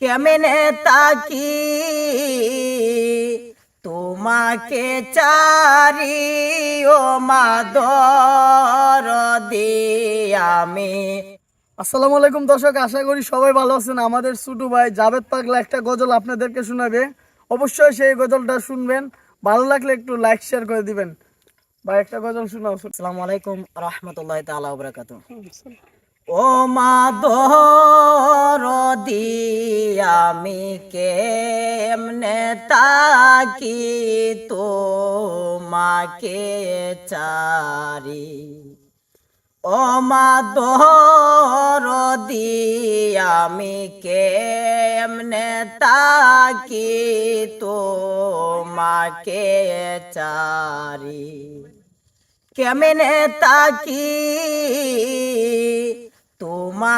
কেমনে তাকি? তোমাকে চারি ও মাদর আমি। আসসালামু আলাইকুম দর্শক আশা করি সবাই ভালো আছেন। আমাদের ছোটু ভাই জাভেদ পাগলা একটা গজল আপনাদেরকে শোনাবে। অবশ্যই সেই গজলটা শুনবেন। ভালো লাগলে একটু লাইক শেয়ার করে দিবেন। ভাই একটা গজল শোনাও। আসসালামু আলাইকুম রহমতুল্লাহ তাআলা ওয়া ও মাদর আমি কেমনে তাকি তোমাকে চারি। ও মাদর আমি কেমনে তাকি তোমাকে চারি। কেমনে তাকি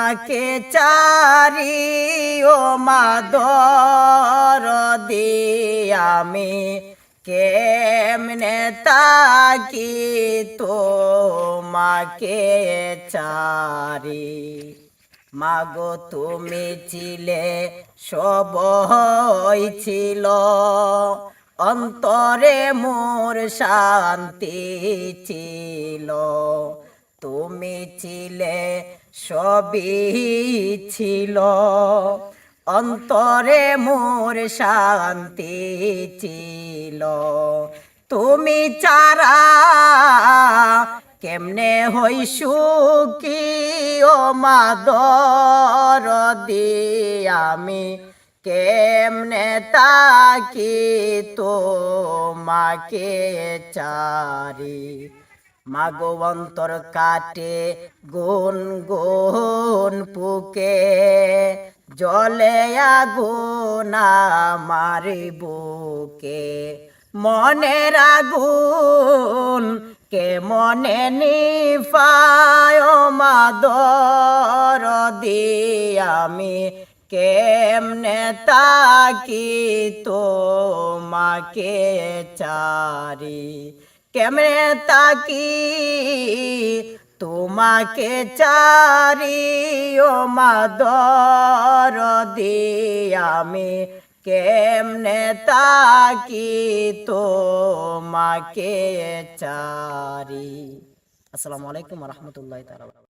তোমাকে চারি ও মাদর আমি কেমনে তাকি তোমাকে চারি? মাগো, তুমি ছিলে সবই ছিল। অন্তরে মোর শান্তি ছিল। তুমি ছিলে, সবই ছিল। অন্তরে মোর শান্তি ছিল। তুমি চারা কেমনে হই সুখী ও মাদর আমি? কেমনে তাকি তোমাকে চারি? মাগো অন্তর কাটে গুন গুন পুকে, জলে আগুন মারি বুকে। মনের আগুন কে মনে নিফায়, মাদর আমি কেমনে তাকি তোমাকে চারি। কেমনে তাকি তোমাকে চারি ও মাদর আমি কেমনে তাকি তোমাকে চারি। আসসালামু আলাইকুম রহমতুল্লাহ তালা